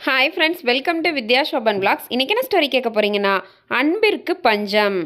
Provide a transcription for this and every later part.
Hi friends welcome to Vidya Shoban vlogs இன்றைக்கி என்ன story கேட்க போகிறீங்கன்னா அன்பிற்கு பஞ்சம்.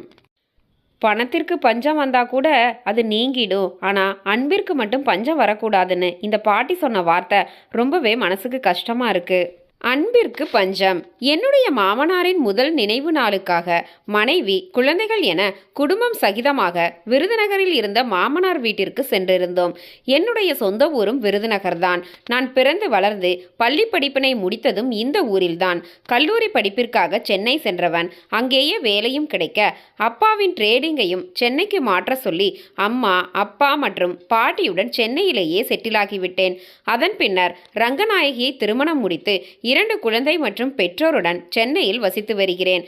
பணத்திற்கு பஞ்சம் வந்தால் கூட அது நீங்கிடும். ஆனால் அன்பிற்கு மட்டும் பஞ்சம் வரக்கூடாதுன்னு இந்த பாட்டி சொன்ன வார்த்தை ரொம்பவே மனசுக்கு கஷ்டமாக இருக்குது அன்பிற்கு பஞ்சம். என்னுடைய மாமனாரின் முதல் நினைவு நாளுக்காக மனைவி குழந்தைகள் என குடும்பம் சகிதமாக விருதுநகரில் இருந்த மாமனார் வீட்டிற்கு சென்றிருந்தோம். என்னுடைய சொந்த ஊரும் விருதுநகர்தான் நான் பிறந்து வளர்ந்து பள்ளி படிப்பினை முடித்ததும் இந்த ஊரில்தான் கல்லூரி படிப்பிற்காக சென்னை சென்றவன். அங்கேயே வேலையும் கிடைக்க அப்பாவின் ட்ரேடிங்கையும் சென்னைக்கு மாற்ற சொல்லி அம்மா அப்பா மற்றும் பாட்டியுடன் சென்னையிலேயே செட்டிலாகிவிட்டேன் அதன் பின்னர் ரங்கநாயகியை திருமணம் முடித்து இரண்டு குழந்தை மற்றும் பெற்றோருடன் சென்னையில் வசித்து வருகிறேன்.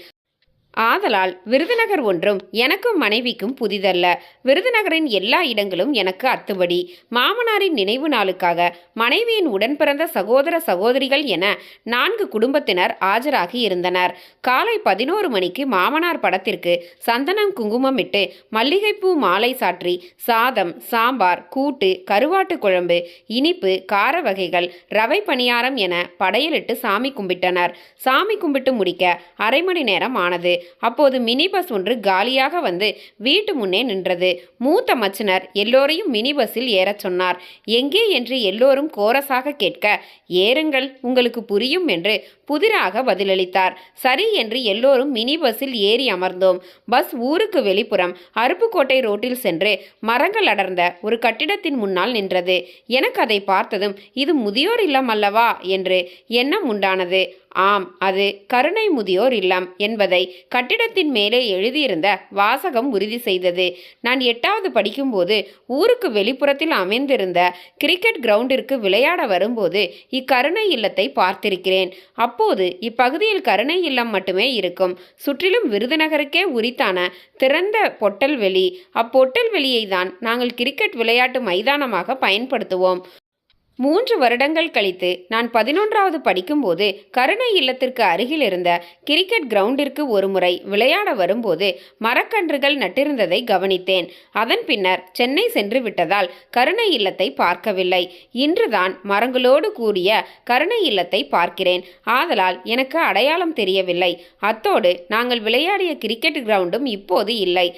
ஆதலால் விருதுநகர் ஒன்றும் எனக்கும் மனைவிக்கும் புதிதல்ல. விருதுநகரின் எல்லா இடங்களும் எனக்கு அத்துபடி. மாமனாரின் நினைவு நாளுக்காக மனைவியின் உடன் பிறந்த சகோதர சகோதரிகள் என நான்கு குடும்பத்தினர் ஆஜராகி இருந்தனர். காலை பதினோரு மணிக்கு மாமனார் படத்திற்கு சந்தனம் குங்குமமிட்டு மல்லிகைப்பூ மாலை சாற்றி சாதம் சாம்பார் கூட்டு கருவாட்டு குழம்பு இனிப்பு கார வகைகள் ரவை பணியாரம் என படையலிட்டு சாமி கும்பிட்டனர். சாமி கும்பிட்டு முடிக்க அரை மணி நேரம் ஆனது. அப்போது மினி பஸ் ஒன்று காலியாக வந்து வீட்டு முன்னே நின்றது. மூத்த மச்சினர் எல்லோரையும் மினி பஸ்ஸில் ஏறச் சொன்னார். எங்கே? என்று எல்லோரும் கோரஸாக கேட்க ஏறுங்கள் உங்களுக்கு புரியும் என்று புதிராக பதிலளித்தார். சரி என்று எல்லோரும் மினி பஸ்ஸில் ஏறி அமர்ந்தோம். பஸ் ஊருக்கு வெளிப்புறம் அருப்புக்கோட்டை ரோட்டில் சென்று மரங்கள் அடர்ந்த ஒரு கட்டிடத்தின் முன்னால் நின்றது. எனக்கு அதை பார்த்ததும் இது முதியோர் இல்லம் அல்லவா? என்று எண்ணம் உண்டானது. ஆம் அது கருணை முதியோர் இல்லம் என்பதை கட்டிடத்தின் மேலே எழுதியிருந்த வாசகம் உறுதி செய்தது. நான் எட்டாவது படிக்கும்போது ஊருக்கு வெளிப்புறத்தில் அமைந்திருந்த கிரிக்கெட் கிரவுண்டிற்கு விளையாட வரும்போது இக்கருணை இல்லத்தை பார்த்திருக்கிறேன். அப்போது இப்பகுதியில் கருணை இல்லம் மட்டுமே இருக்கும். சுற்றிலும் விருதுநகருக்கே உரித்தான திறந்த பொட்டல் வெளி. அப்பொட்டல் வெளியை தான் நாங்கள் கிரிக்கெட் விளையாட்டு மைதானமாக பயன்படுத்துவோம். மூன்று வருடங்கள் கழித்து நான் பதினொன்றாவது படிக்கும்போது கருணை இல்லத்திற்கு அருகில் இருந்த கிரிக்கெட் கிரவுண்டிற்கு ஒருமுறை விளையாட வரும்போது மரக்கன்றுகள் நட்டிருந்ததை கவனித்தேன். அதன் பின்னர் சென்னை சென்று விட்டதால் கருணை இல்லத்தை பார்க்கவில்லை. இன்றுதான் மரங்களோடு கூடிய கருணை இல்லத்தை பார்க்கிறேன். ஆதலால் எனக்கு அடையாளம் தெரியவில்லை. அத்தோடு நாங்கள் விளையாடிய கிரிக்கெட் கிரவுண்டும் இப்போது இல்லை.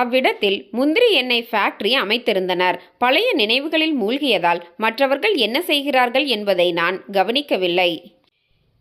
அவ்விடத்தில் முந்திரி எண்ணெய் ஃபேக்டரி அமைத்திருந்தனர். பழைய நினைவுகளில் மூழ்கியதால் மற்றவர்கள் என்ன செய்கிறார்கள் என்பதை நான் கவனிக்கவில்லை.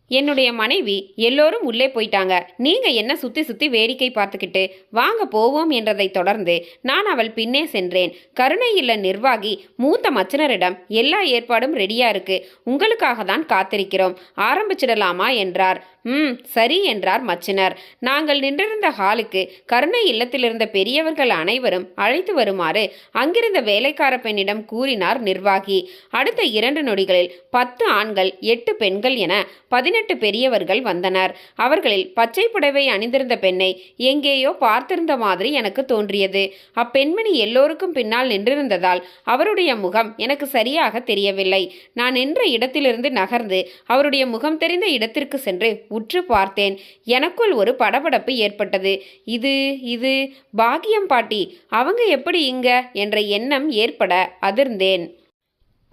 என்னுடைய மனைவி எல்லோரும் உள்ளே போயிட்டாங்க. நீங்க என்ன சுத்தி சுத்தி வேடிக்கை பார்த்துக்கிட்டு வாங்க போவோம் என்றதை தொடர்ந்து நான் அவள் பின்னே சென்றேன். கருணை இல்ல நிர்வாகி மூத்த மச்சனரிடம் எல்லா ஏற்பாடும் ரெடியா இருக்கு. உங்களுக்காக தான் காத்திருக்கிறோம். ஆரம்பிச்சிடலாமா? என்றார். ம் சரி என்றார் மச்சினர். நாங்கள் நின்றிருந்த ஹாலுக்கு கருணை இல்லத்திலிருந்த பெரியவர்கள் அனைவரும் அழைத்து வருமாறு அங்கிருந்த வேலைக்கார பெண்ணிடம் கூறினார் நிர்வாகி. அடுத்த இரண்டு நொடிகளில் பத்து ஆண்கள் எட்டு பெண்கள் என பதினெட்டு பெரியவர்கள் வந்தனர். அவர்களில் பச்சை புடவை அணிந்திருந்த பெண்ணை எங்கேயோ பார்த்திருந்த மாதிரி எனக்கு தோன்றியது. அப்பெண்மணி எல்லோருக்கும் பின்னால் நின்றிருந்ததால் அவருடைய முகம் எனக்கு சரியாக தெரியவில்லை. நான் நின்ற இடத்திலிருந்து நகர்ந்து அவருடைய முகம் தெரிந்த இடத்திற்கு சென்று உற்று பார்த்தேன். எனக்குள் ஒரு படபடப்பு ஏற்பட்டது. இது இது பாக்கியம் பாட்டி அவங்க எப்படி இங்க? என்ற எண்ணம் ஏற்பட அதிர்ந்தேன்.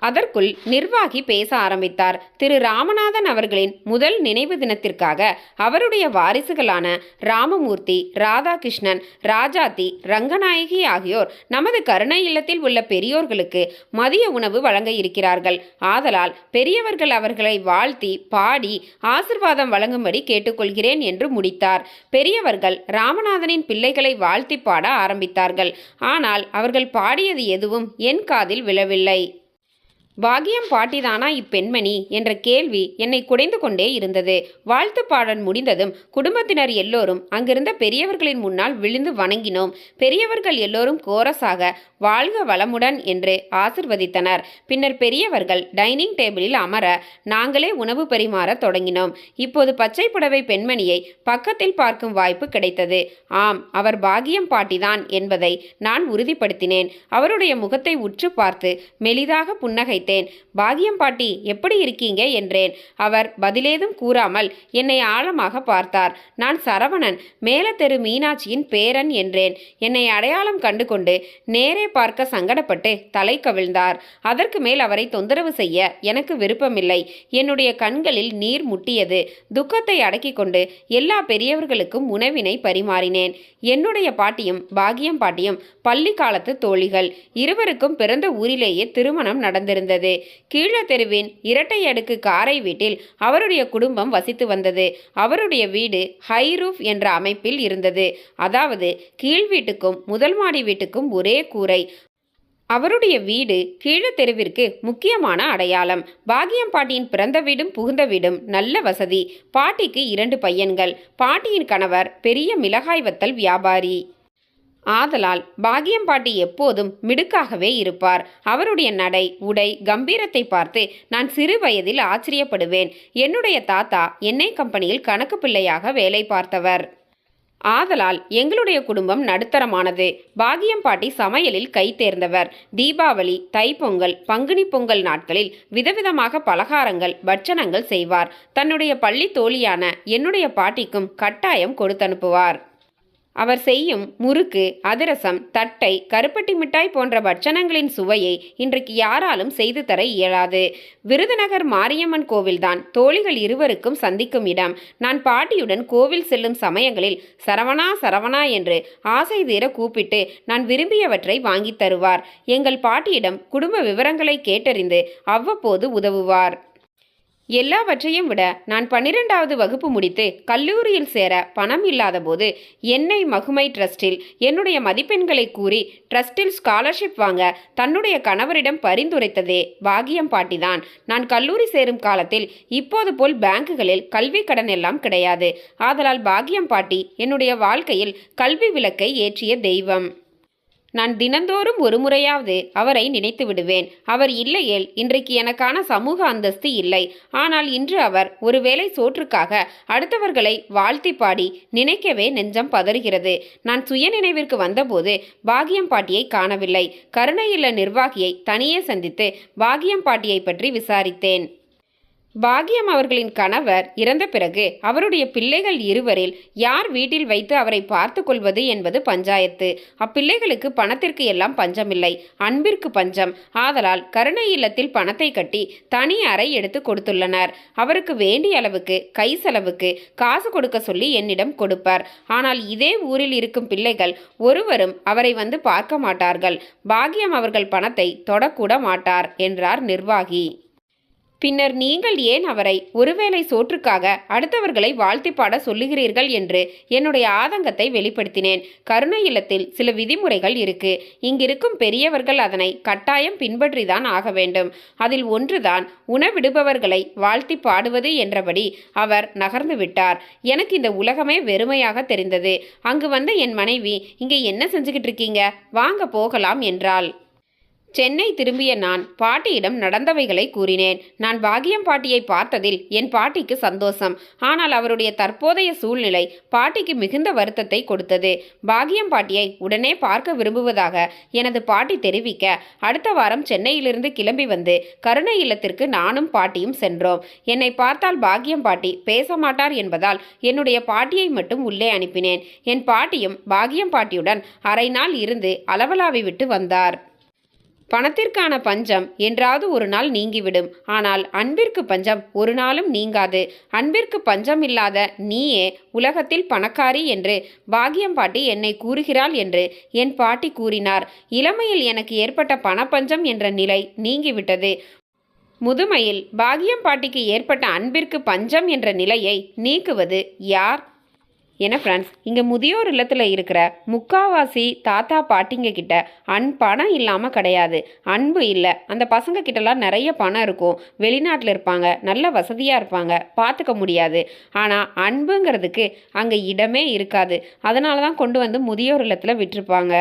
அதற்குள் நிர்வாகி பேச ஆரம்பித்தார். திரு. ராமநாதன் அவர்களின் முதல் நினைவு தினத்திற்காக அவருடைய வாரிசுகளான ராமமூர்த்தி ராதாகிருஷ்ணன் ராஜாத்தி ரங்கநாயகி ஆகியோர் நமது கருணை இல்லத்தில் உள்ள பெரியோர்களுக்கு மதிய உணவு வழங்க இருக்கிறார்கள். ஆதலால் பெரியவர்கள் அவர்களை வாழ்த்தி பாடி ஆசிர்வாதம் வழங்கும்படி கேட்டுக்கொள்கிறேன் என்று முடித்தார். பெரியவர்கள் ராமநாதனின் பிள்ளைகளை வாழ்த்தி பாட ஆரம்பித்தார்கள். ஆனால் அவர்கள் பாடியது எதுவும் என் காதில் விழவில்லை. பாகியம் பாட்டிதானா இப்பெண்மணி? என்ற கேள்வி என்னை குடைந்து கொண்டே இருந்தது. வாழ்த்து பாடல் முடிந்ததும் குடும்பத்தினர் எல்லோரும் அங்கிருந்த பெரியவர்களின் முன்னால் விழுந்து வணங்கினோம். பெரியவர்கள் எல்லோரும் கோரஸாக வாழ்க வளமுடன் என்று ஆசிர்வதித்தனர். பின்னர் பெரியவர்கள் டைனிங் டேபிளில் அமர நாங்களே உணவு பரிமாற தொடங்கினோம். இப்போது பச்சை புடவை பெண்மணியை பக்கத்தில் பார்க்கும் வாய்ப்பு கிடைத்தது. ஆம் அவர் பாகியம் பாட்டிதான் என்பதை நான் உறுதிப்படுத்தினேன். அவருடைய முகத்தை உற்று பார்த்து மெலிதாக புன்னகைத்து கேட்டேன். பாகியம் பாட்டி எப்படி இருக்கீங்க? என்றேன். அவர் பதிலேதும் கூறாமல் என்னை ஆழமாக பார்த்தார். நான் சரவணன் மேலத்தெரு மீனாட்சியின் பேரன் என்றேன். என்னை அடையாளம் கண்டு கொண்டு நேரே பார்க்க சங்கடப்பட்டு தலை கவிழ்ந்தார். அதற்கு மேல் அவரை தொந்தரவு செய்ய எனக்கு விருப்பமில்லை. என்னுடைய கண்களில் நீர் முட்டியது. துக்கத்தை அடக்கிக் கொண்டு எல்லா பெரியவர்களுக்கும் உணவினை பரிமாறினேன். என்னுடைய பாட்டியும் பாகியம் பாட்டியும் பள்ளி காலத்து தோழிகள். இருவருக்கும் பிறந்த ஊரிலேயே திருமணம் நடந்திருந்தது. கீழ தெருவின் இரட்டை அடுக்கு காரை வீட்டில் அவருடைய குடும்பம் வசித்து வந்தது. அவருடைய வீடு ஹை ரூஃப் என்ற அமைப்பில் இருந்தது. அதாவது கீழ் வீட்டுக்கும் முதல் மாடி வீட்டுக்கும் ஒரே கூரை. அவருடைய வீடு கீழ தெருவிற்கு முக்கியமான அடையாளம். பாகியம் பாட்டியின் பிறந்த வீடும் புகுந்த வீடும் நல்ல வசதி. பாட்டிக்கு இரண்டு பையன்கள். பாட்டியின் கணவர் பெரிய மிளகாய் வத்தல் வியாபாரி. ஆதலால் பாகியம் பாட்டி எப்போதும் மிடுக்காகவே இருப்பார். அவருடைய நடை உடை கம்பீரத்தை பார்த்து நான் சிறு வயதில் ஆச்சரியப்படுவேன். என்னுடைய தாத்தா எண்ணெய் கம்பெனியில் கணக்கு பிள்ளையாக வேலை பார்த்தவர். ஆதலால் எங்களுடைய குடும்பம் நடுத்தரமானது. பாகியம் பாட்டி சமையலில் கை தேர்ந்தவர். தீபாவளி தைப்பொங்கல் பங்குனி பொங்கல் நாட்களில் விதவிதமாக பலகாரங்கள் பட்சணங்கள் செய்வார். தன்னுடைய பள்ளி தோழியான என்னுடைய பாட்டிக்கும் கட்டாயம் கொடுத்தனுப்புவார். அவர் செய்யும் முறுக்கு அதிரசம் தட்டை கருப்பட்டி மிட்டாய் போன்ற பட்சணங்களின் சுவையை இன்றைக்கு யாராலும் செய்து தர இயலாது. விருதுநகர் மாரியம்மன் கோவில்தான் தோழிகள் இருவருக்கும் சந்திக்கும் இடம். நான் பாட்டியுடன் கோவில் செல்லும் சமயங்களில் சரவணா சரவணா என்று ஆசை தீர கூப்பிட்டு நான் விரும்பியவற்றை வாங்கித் தருவார். எங்கள் பாட்டியிடம் குடும்ப விவரங்களை கேட்டறிந்து அவ்வப்போது உதவுவார். எல்லாவற்றையும் விட நான் பன்னிரெண்டாவது வகுப்பு முடித்து கல்லூரியில் சேர பணம் இல்லாதபோது என்னை மகுமை ட்ரஸ்டில் என்னுடைய மதிப்பெண்களை கூறி ட்ரஸ்டில் ஸ்காலர்ஷிப் வாங்க தன்னுடைய கணவரிடம் பரிந்துரைத்ததே பாகியம் பாட்டிதான். நான் கல்லூரி சேரும் காலத்தில் இப்போது போல் பேங்குகளில் கல்வி கடன் எல்லாம் கிடையாது. ஆதலால் பாகியம் பாட்டி என்னுடைய வாழ்க்கையில் கல்வி விளக்கை ஏற்றிய தெய்வம். நான் தினந்தோறும் ஒரு முறையாவது அவரை நினைத்து விடுவேன். அவர் இல்லையேல் இன்றைக்கு எனக்கான சமூக அந்தஸ்து இல்லை. ஆனால் இன்று அவர் ஒருவேளை சோற்றுக்காக அடுத்தவர்களை வாழ்த்தி பாடி நினைக்கவே நெஞ்சம் பதறுகிறது. நான் சுயநினைவிற்கு வந்தபோது பாகியம் பாட்டியை காணவில்லை. கருணையுள்ள நிர்வாகியை தனியே சந்தித்து பாகியம் பாட்டியை பற்றி விசாரித்தேன். பாகியம் அவர்களின் கணவர் இறந்த பிறகு அவருடைய பிள்ளைகள் இருவரில் யார் வீட்டில் வைத்து அவரை பார்த்து கொள்வது என்பது பஞ்சாயத்து. அப்பிள்ளைகளுக்கு பணத்திற்கு எல்லாம் பஞ்சமில்லை. அன்பிற்கு பஞ்சம். ஆதலால் கருணை இல்லத்தில் பணத்தை கட்டி தனி அறை எடுத்து கொடுத்துள்ளனர். அவருக்கு வேண்டிய அளவுக்கு கை செலவுக்கு காசு கொடுக்க சொல்லி என்னிடம் கொடுப்பார். ஆனால் இதே ஊரில் இருக்கும் பிள்ளைகள் ஒருவரும் அவரை வந்து பார்க்க மாட்டார்கள். பாகியம் அவர்கள் பணத்தை தொடக்கூட மாட்டார் என்றார் நிர்வாகி. பின்னர் நீங்கள் ஏன் அவரை ஒருவேளை சோற்றுக்காக அடுத்தவர்களை வாழ்த்தி பாட சொல்லுகிறீர்கள் என்று என்னுடைய ஆதங்கத்தை வெளிப்படுத்தினேன். கருணை இல்லத்தில் சில விதிமுறைகள் இருக்கு. இங்கிருக்கும் பெரியவர்கள் அதனை கட்டாயம் பின்பற்றிதான் ஆக வேண்டும். அதில் ஒன்றுதான் உணவிடுபவர்களை வாழ்த்தி பாடுவது என்றபடி அவர் நகர்ந்து விட்டார். எனக்கு இந்த உலகமே வெறுமையாக தெரிந்தது. அங்கு வந்த என் மனைவி இங்கே என்ன செஞ்சுக்கிட்டு இருக்கீங்க வாங்க போகலாம் என்றாள். சென்னை திரும்பிய நான் பாட்டியிடம் நடந்தவைகளை கூறினேன். நான் பாகியம் பாட்டியை பார்த்ததில் என் பாட்டிக்கு சந்தோஷம். ஆனால் அவருடைய தற்போதைய சூழ்நிலை பாட்டிக்கு மிகுந்த வருத்தத்தை கொடுத்தது. பாகியம் பாட்டியை உடனே பார்க்க விரும்புவதாக எனது பாட்டி தெரிவிக்க அடுத்த வாரம் சென்னையிலிருந்து கிளம்பி வந்து கருணை இல்லத்திற்கு நானும் பாட்டியும் சென்றோம். என்னை பார்த்தால் பாகியம் பாட்டி பேச மாட்டார் என்பதால் என்னுடைய பாட்டியை மட்டும் உள்ளே அனுப்பினேன். என் பாட்டியும் பாகியம் பாட்டியுடன் அரை நாள் இருந்து அளவலாவி விட்டு வந்தார். பணத்திற்கான பஞ்சம் என்றாவது ஒரு நாள் நீங்கிவிடும். ஆனால் அன்பிற்கு பஞ்சம் ஒரு நாளும் நீங்காது. அன்பிற்கு பஞ்சம் இல்லாத நீயே உலகத்தில் பணக்காரி என்று பாகியம் பாட்டி என்னை கூறுகிறாள் என்று என் பாட்டி கூறினார். இளமையில் எனக்கு ஏற்பட்ட பணப்பஞ்சம் என்ற நிலை நீங்கிவிட்டது. முதுமையில் பாகியம் பாட்டிக்கு ஏற்பட்ட அன்பிற்கு பஞ்சம் என்ற நிலையை நீக்குவது யார்? ஏன்னா ஃப்ரெண்ட்ஸ் இங்கே முதியோர் இல்லத்தில் இருக்கிற முக்காவாசி தாத்தா பாட்டிங்க கிட்ட அன் பணம் இல்லாமல் கிடையாது. அன்பு இல்லை. அந்த பசங்க கிட்டலாம் நிறைய பணம் இருக்கும். வெளிநாட்டில் இருப்பாங்க. நல்ல வசதியாக இருப்பாங்க. பார்த்துக்க முடியாது. ஆனால் அன்புங்கிறதுக்கு அங்கே இடமே இருக்காது. அதனால தான் கொண்டு வந்து முதியோர் இல்லத்தில் விட்டுருப்பாங்க.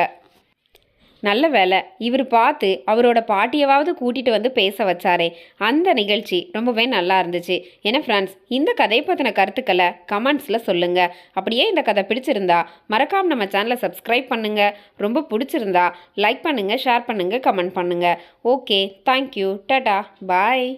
நல்ல வேலை. இவர் பார்த்து அவரோட பாட்டியவாவது கூட்டிட்டு வந்து பேச வச்சாரே. அந்த நிகழ்ச்சி ரொம்பவே நல்லா இருந்துச்சு. ஏன்னா ஃப்ரெண்ட்ஸ் இந்த கதையை பற்றின கருத்துக்களை கமெண்ட்ஸில் சொல்லுங்கள் அப்படியே இந்த கதை பிடிச்சிருந்தா மறக்காம நம்ம சேனலை சப்ஸ்கிரைப் பண்ணுங்கள் ரொம்ப பிடிச்சிருந்தா லைக் பண்ணுங்கள் ஷேர் பண்ணுங்கள் கமெண்ட் பண்ணுங்கள் ஓகே தேங்க்யூ டாடா பாய்.